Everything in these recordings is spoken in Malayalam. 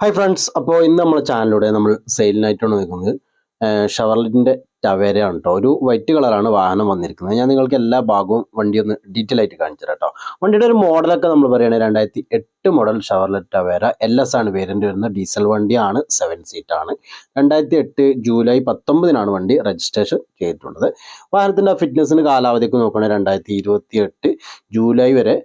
ഹായ് ഫ്രണ്ട്സ് അപ്പോൾ ഇന്ന് നമ്മുടെ ചാനലിലൂടെ നമ്മൾ സെയിലിനായിട്ടാണ് നിൽക്കുന്നത്. ഷവർലിന്റെ ടവേരയാണ് കേട്ടോ ഒരു വൈറ്റ് കളറാണ് വാഹനം വന്നിരിക്കുന്നത്. ഞാൻ നിങ്ങൾക്ക് എല്ലാ ഭാഗവും വണ്ടി ഒന്ന് ഡീറ്റെയിൽ ആയിട്ട് കാണിച്ചു കേട്ടോ വണ്ടിയുടെ ഒരു മോഡലൊക്കെ നമ്മൾ പറയുകയാണെങ്കിൽ രണ്ടായിരത്തി എട്ട് model Chevrolet Tavera. L S ആണ് വേരിയന്റ് വരുന്നത്. ഡീസൽ വണ്ടിയാണ്. സെവൻ സീറ്റ് ആണ്. രണ്ടായിരത്തി എട്ട് ജൂലൈ പത്തൊമ്പതിനാണ് വണ്ടി രജിസ്ട്രേഷൻ ചെയ്തിട്ടുള്ളത്. വാഹനത്തിന്റെ ഫിറ്റ്നസ്സിന് കാലാവധിയൊക്കെ നോക്കുകയാണെങ്കിൽ രണ്ടായിരത്തി ഇരുപത്തി എട്ട് ജൂലൈ വരെ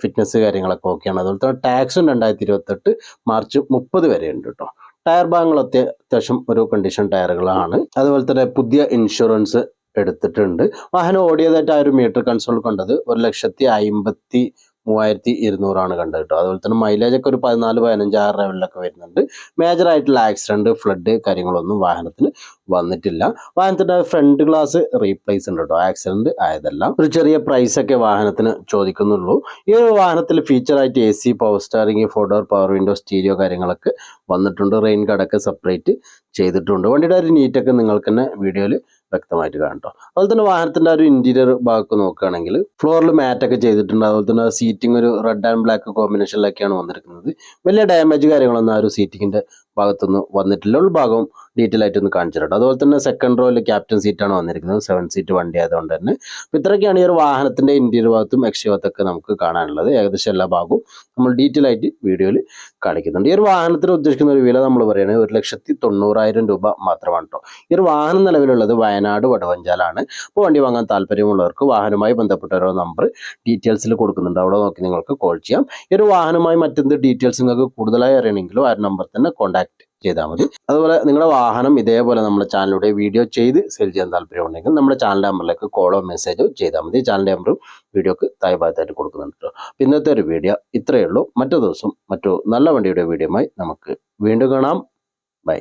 ഫിറ്റ്നസ് കാര്യങ്ങളൊക്കെ ഓക്കെയാണ്. അതുപോലെ തന്നെ ടാക്സും രണ്ടായിരത്തി ഇരുപത്തെട്ട് മാർച്ച് മുപ്പത് വരെ ഉണ്ട് കേട്ടോ ടയർ ഭാഗങ്ങൾ അത്യാവശ്യം ഒരു കണ്ടീഷൻ ടയറുകളാണ് അതുപോലെ തന്നെ പുതിയ ഇൻഷുറൻസ് എടുത്തിട്ടുണ്ട്. വാഹനം ഓടിയതായിട്ട് ആ ഒരു മീറ്റർ കൺസോൾ കണ്ടത് ഒരു ലക്ഷത്തി അമ്പത്തി മൂവായിരത്തി ഇരുന്നൂറാണ് കണ്ടത് കേട്ടോ. അതുപോലെ തന്നെ മൈലേജ് ഒക്കെ ഒരു പതിനാല് പതിനഞ്ച് ആറ് ലെവലിലൊക്കെ വരുന്നുണ്ട്. മേജർ ആയിട്ടുള്ള ആക്സിഡന്റ് ഫ്ലഡ് കാര്യങ്ങളൊന്നും വാഹനത്തിന് വന്നിട്ടില്ല. വാഹനത്തിന്റെ ഫ്രണ്ട് ഗ്ലാസ് റീപ്ലേസ് ഉണ്ട് കേട്ടോ. ആക്സിഡന്റ് ആയതല്ല ഒരു ചെറിയ പ്രൈസ് ഒക്കെ വാഹനത്തിന് ചോദിക്കുന്നുള്ളൂ. ഈ ഒരു വാഹനത്തിൽ ഫീച്ചർ ആയിട്ട് എ സി പവർ സ്റ്റാറിംഗ് ഫോട്ടോ പവർ വിൻഡോ സ്റ്റീരിയോ കാര്യങ്ങളൊക്കെ വന്നിട്ടുണ്ട്. റെയിൻ കാർഡൊക്കെ സെപ്പറേറ്റ് ചെയ്തിട്ടുണ്ട്. വണ്ടിയുടെ ഒരു നീറ്റൊക്കെ നിങ്ങൾക്ക് തന്നെ വീഡിയോയിൽ വ്യക്തമായിട്ട് കാണട്ടോ അതുപോലെ തന്നെ വാഹനത്തിന്റെ ഒരു ഇന്റീരിയർ ഭാഗത്ത് നോക്കുകയാണെങ്കിൽ ഫ്ലോറിൽ മാറ്റൊക്കെ ചെയ്തിട്ടുണ്ട്. അതുപോലെ തന്നെ സീറ്റിംഗ് ഒരു റെഡ് ആൻഡ് ബ്ലാക്ക് കോമ്പിനേഷനിലൊക്കെയാണ് വന്നിരിക്കുന്നത്. വലിയ ഡാമേജ് കാര്യങ്ങളൊന്നും ആ ഒരു സീറ്റിങ്ങിന്റെ ഭാഗത്തൊന്നും വന്നിട്ടില്ല. ഭാഗം ഡീറ്റെയിൽ ആയിട്ട് ഒന്ന് കാണിച്ചു അതുപോലെ തന്നെ സെക്കൻഡ് റോയിൽ ക്യാപ്റ്റൻ സീറ്റാണ് വന്നിരിക്കുന്നത്. സെവൻ സീറ്റ് വണ്ടി ആയതുകൊണ്ട് തന്നെ. അപ്പോൾ ഇത്രയൊക്കെയാണ് ഈ ഒരു വാഹനത്തിന്റെ ഇന്റീരിയർ ഭാഗത്തും എക്സ് ഭാഗത്തൊക്കെ നമുക്ക് കാണാനുള്ളത്. ഏകദേശം എല്ലാ ഭാഗവും നമ്മൾ ഡീറ്റെയിൽ ആയിട്ട് വീഡിയോയിൽ കാണിക്കുന്നുണ്ട്. ഈ ഒരു വാഹനത്തിന് ഉദ്ദേശിക്കുന്ന ഒരു വില നമ്മൾ പറയുന്നത് ഒരു ലക്ഷത്തി തൊണ്ണൂറായിരം രൂപ മാത്രമാണ് കേട്ടോ ഈ ഒരു വാഹനം നിലവിലുള്ളത് വയനാട് വടവഞ്ചാലാണ്. അപ്പോൾ വണ്ടി വാങ്ങാൻ താല്പര്യമുള്ളവർക്ക് വാഹനവുമായി ബന്ധപ്പെട്ട ഓരോ നമ്പർ ഡീറ്റെയിൽസിൽ കൊടുക്കുന്നുണ്ട്. അവിടെ നോക്കി നിങ്ങൾക്ക് കോൾ ചെയ്യാം. ഈ ഒരു വാഹനവുമായി മറ്റെന്ത് ഡീറ്റെയിൽസ് നിങ്ങൾക്ക് കൂടുതലായി അറിയണമെങ്കിലും ആ നമ്പർ തന്നെ കോൺടാക്ട് ചെയ്താൽ മതി. അതുപോലെ നിങ്ങളുടെ വാഹനം ഇതേപോലെ നമ്മുടെ ചാനലിലൂടെ വീഡിയോ ചെയ്ത് സെയിൽ ചെയ്യാൻ താല്പര്യമുണ്ടെങ്കിൽ നമ്മുടെ ചാനൽ നമ്പറിലേക്ക് കോളോ മെസ്സേജോ ചെയ്താൽ മതി. ചാനൽ നമ്പറും വീഡിയോക്ക് താഴെ ഭാഗത്തായിട്ട് കൊടുക്കുന്നുണ്ട് കേട്ടോ ഇന്നത്തെ ഒരു വീഡിയോ ഇത്രയേ ഉള്ളൂ. മറ്റു ദിവസം മറ്റു നല്ല വണ്ടിയുടെ വീഡിയോയുമായി നമുക്ക് വീണ്ടും കാണാം. ബൈ